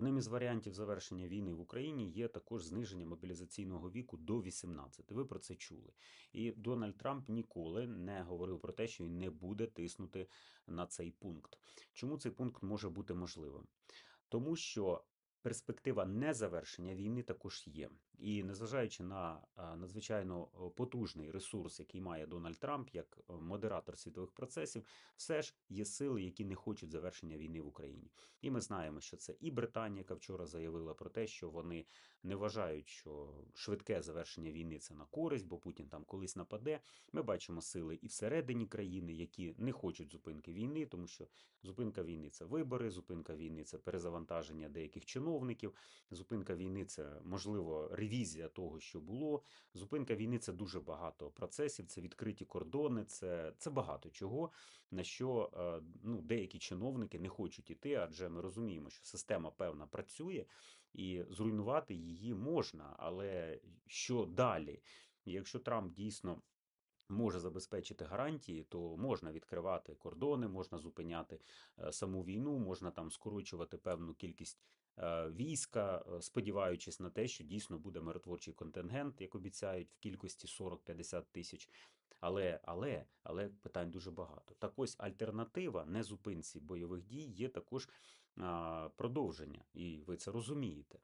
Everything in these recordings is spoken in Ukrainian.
Одним із варіантів завершення війни в Україні є також зниження мобілізаційного віку до 18. Ви про це чули. І Дональд Трамп ніколи не говорив про те, що він не буде тиснути на цей пункт. Чому цей пункт може бути можливим? Тому що перспектива незавершення війни також є. І незважаючи на надзвичайно потужний ресурс, який має Дональд Трамп як модератор світових процесів, все ж є сили, які не хочуть завершення війни в Україні. І ми знаємо, що це і Британія, яка вчора заявила про те, що вони не вважають, що швидке завершення війни це на користь, бо Путін там колись нападе. Ми бачимо сили і всередині країни, які не хочуть зупинки війни, тому що зупинка війни це вибори, зупинка війни це перезавантаження деяких чиновників, зупинка війни це можливо ревізія того, що було. Зупинка війни це дуже багато процесів, це відкриті кордони, це, це багато чого, на що е, ну, деякі чиновники не хочуть іти, адже ми розуміємо, що система певна працює і зруйнувати її можна. Але що далі? Якщо Трамп дійсно може забезпечити гарантії, то можна відкривати кордони, можна зупиняти е, саму війну, можна там скорочувати певну кількість е, війська, е, сподіваючись на те, що дійсно буде миротворчий контингент, як обіцяють, в кількості 40-50 тисяч. Але, але, але питань дуже багато. Так ось альтернатива незупинці бойових дій є також продовження, і ви це розумієте.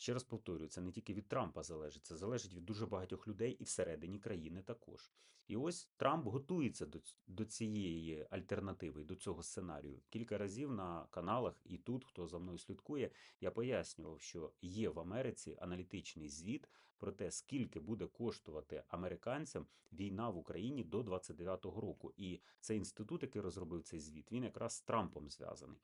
Ще раз повторюю, це не тільки від Трампа залежить, це залежить від дуже багатьох людей і всередині країни також. І ось Трамп готується до, до цієї альтернативи, до цього сценарію. Кілька разів на каналах і тут, хто за мною слідкує, я пояснював, що є в Америці аналітичний звіт про те, скільки буде коштувати американцям війна в Україні до 29-го року. І цей інститут, який розробив цей звіт, він якраз з Трампом зв'язаний.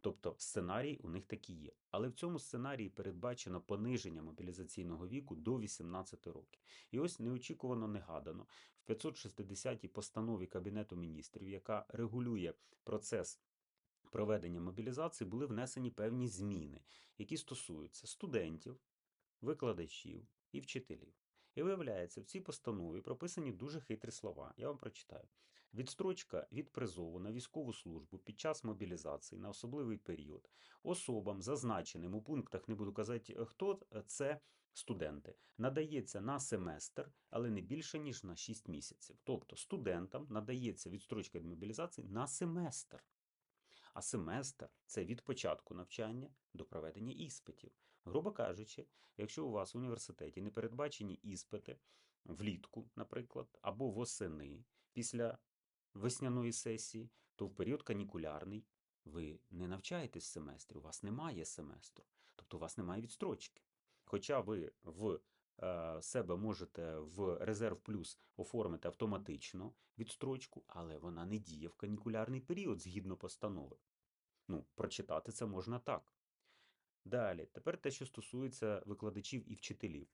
Тобто сценарій у них такий є. Але в цьому сценарії передбачено пониження мобілізаційного віку до 18 років. І ось неочікувано негадано в 560-й постанові Кабінету міністрів, яка регулює процес проведення мобілізації, були внесені певні зміни, які стосуються студентів, викладачів і вчителів. І виявляється, в цій постанові прописані дуже хитрі слова. Я вам прочитаю. Відстрочка від призову на військову службу під час мобілізації на особливий період особам, зазначеним у пунктах, не буду казати, е, хто е, це студенти, надається на семестр, але не більше ніж на 6 місяців. Тобто студентам надається відстрочка від мобілізації на семестр. А семестр це від початку навчання до проведення іспитів. Грубо кажучи, якщо у вас в університеті не передбачені іспити влітку, наприклад, або восени після весняної сесії, то в період канікулярний ви не навчаєтесь семестрі, у вас немає семестру, тобто у вас немає відстрочки. Хоча ви в е, себе можете в резерв плюс оформити автоматично відстрочку, але вона не діє в канікулярний період згідно постанови. Ну, прочитати це можна так. Далі, тепер те, що стосується викладачів і вчителів.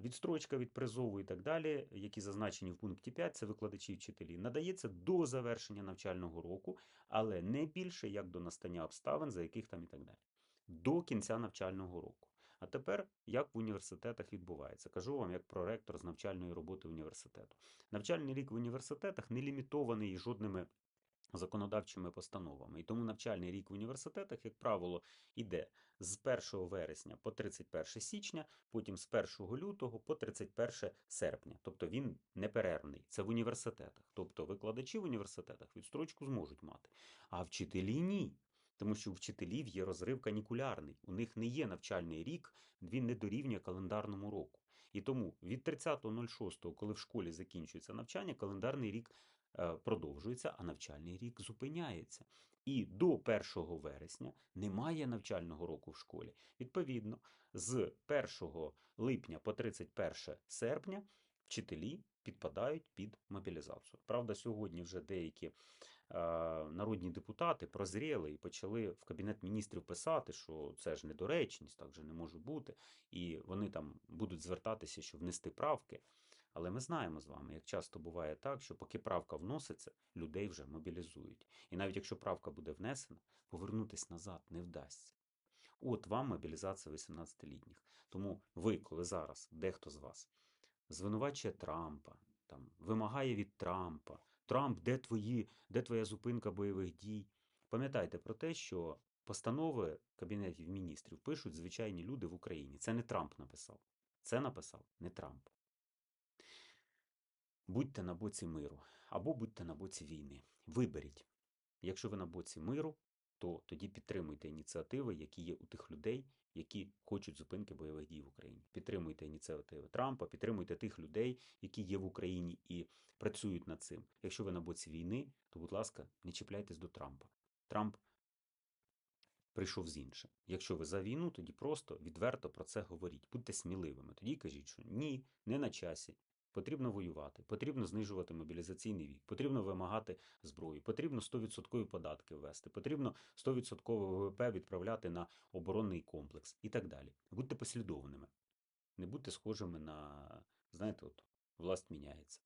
Відстрочка від призову і так далі, які зазначені в пункті 5, це викладачі і вчителі, надається до завершення навчального року, але не більше як до настання обставин, за яких там і так далі. До кінця навчального року. А тепер як в університетах відбувається? Кажу вам як проректор з навчальної роботи університету. Навчальний рік в університетах не лімітований жодними законодавчими постановами. І тому навчальний рік в університетах, як правило, іде з 1 вересня по 31 січня, потім з 1 лютого по 31 серпня. Тобто він неперервний. Це в університетах. Тобто викладачі в університетах відстрочку зможуть мати, а вчителі ні. Тому що у вчителів є розрив канікулярний. У них не є навчальний рік, він не дорівнює календарному року. І тому від 30.06, коли в школі закінчується навчання, календарний рік продовжується, а навчальний рік зупиняється. І до 1 вересня немає навчального року в школі. Відповідно, з 1 липня по 31 серпня вчителі підпадають під мобілізацію. Правда, сьогодні вже деякі е, народні депутати прозріли і почали в кабінет міністрів писати, що це ж недоречність, так же не може бути, і вони там будуть звертатися, щоб внести правки. Але ми знаємо з вами, як часто буває так, що поки правка вноситься, людей вже мобілізують. І навіть якщо правка буде внесена, повернутися назад не вдасться. От вам мобілізація 18-літніх. Тому ви, коли зараз дехто з вас звинувачує Трампа, там, вимагає від Трампа, Трамп, де твої, де твоя зупинка бойових дій? Пам'ятайте про те, що Постанови Кабінетів міністрів пишуть звичайні люди в Україні. Це не Трамп написав. Це написав не Трамп. Будьте на боці миру або будьте на боці війни. Виберіть. Якщо ви на боці миру, то тоді підтримуйте ініціативи, які є у тих людей, які хочуть зупинки бойових дій в Україні. Підтримуйте ініціативи Трампа, підтримуйте тих людей, які є в Україні і працюють над цим. Якщо ви на боці війни, то, будь ласка, не чіпляйтесь до Трампа. Трамп прийшов з іншим. Якщо ви за війну, тоді просто відверто про це говоріть. Будьте сміливими. Тоді кажіть, що ні, не на часі. Потрібно воювати, потрібно знижувати мобілізаційний вік, потрібно вимагати зброю, потрібно 100% податки ввести, потрібно 100% ВВП відправляти на оборонний комплекс і так далі. Будьте послідовними. Не будьте схожими на, знаєте, от власть міняється.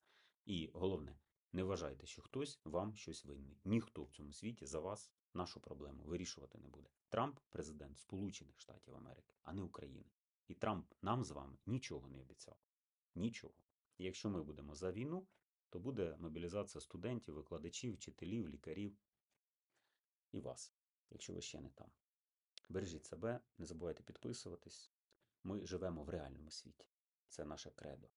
І головне, не вважайте, що хтось вам щось винний. Ніхто в цьому світі за вас нашу проблему вирішувати не буде. Трамп президент Сполучених Штатів Америки, а не України. І Трамп нам з вами нічого не обіцяв. Нічого. Якщо ми будемо за війну, то буде мобілізація студентів, викладачів, вчителів, лікарів і вас, якщо ви ще не там. Бережіть себе, не забувайте підписуватись. Ми живемо в реальному світі. Це наше кредо.